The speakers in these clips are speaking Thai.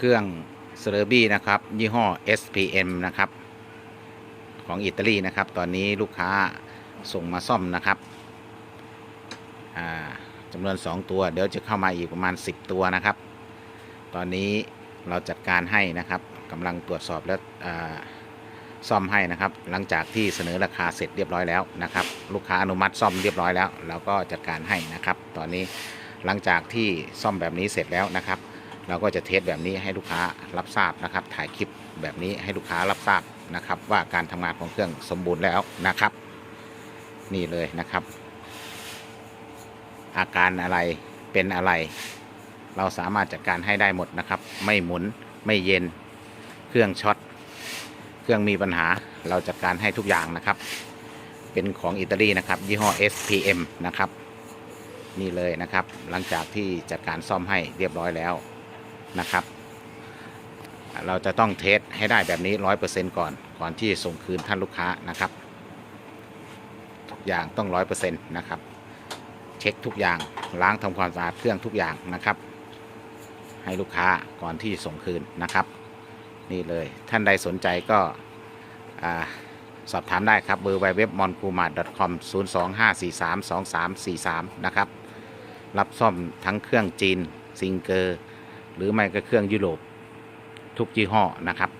เครื่องเซเลบี้นะครับ ยี่ห้อ SPM นะครับ ของอิตาลีนะครับ ตอนนี้ลูกค้าส่งมาซ่อมนะครับจำนวน 2 ตัว เดี๋ยวจะเข้ามาอีกประมาณ 10 ตัวนะครับ ตอนนี้เราจัดการให้นะครับกำลังตรวจสอบและซ่อมให้นะครับ หลังจากที่เสนอราคาเสร็จเรียบร้อยแล้วนะครับ ลูกค้าอนุมัติซ่อมเรียบร้อยแล้วเราก็จัดการให้นะครับ ตอนนี้หลังจากที่ซ่อมแบบนี้เสร็จแล้วนะครับ เราก็จะเทสแบบนี้ให้ลูกค้ารับทราบนะครับ ถ่ายคลิปแบบนี้ให้ลูกค้ารับทราบนะครับ ว่าการทำงานของเครื่องสมบูรณ์แล้วนะครับ นี่เลยนะครับ อาการอะไรเป็นอะไร เราสามารถจัดการให้ได้หมดนะครับ ไม่หมุนไม่เย็นเครื่องช็อตเครื่องมีปัญหาเราจัดการให้ทุกอย่างนะครับ เป็นของอิตาลีนะครับยี่ห้อ SPM นะครับนี่เลยนะครับ หลังจากที่จัดการซ่อมให้เรียบร้อยแล้ว นะครับ เราจะต้องเทสให้ได้แบบนี้ร้อยเปอร์เซ็นต์ก่อน ก่อนที่ส่งคืนท่านลูกค้านะครับ ทุกอย่างต้องร้อยเปอร์เซ็นต์นะครับ เช็คทุกอย่างล้างทำความสะอาดเครื่องทุกอย่างนะครับ ให้ลูกค้าก่อนที่ส่งคืนนะครับ นี่เลยท่านใดสนใจก็อสอบถามได้ครับเบอร์ไวเว็บมอนคูมาด .com 0 2 5 4 3 2 3 4 3นะครับ รับซ่อมทั้งเครื่องจีนซิงเกอร์ หรือไม่ก็เครื่องยุโรปทุกยี่ห้อนะครับ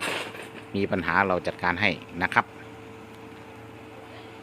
มีปัญหาเราจัดการให้นะครับ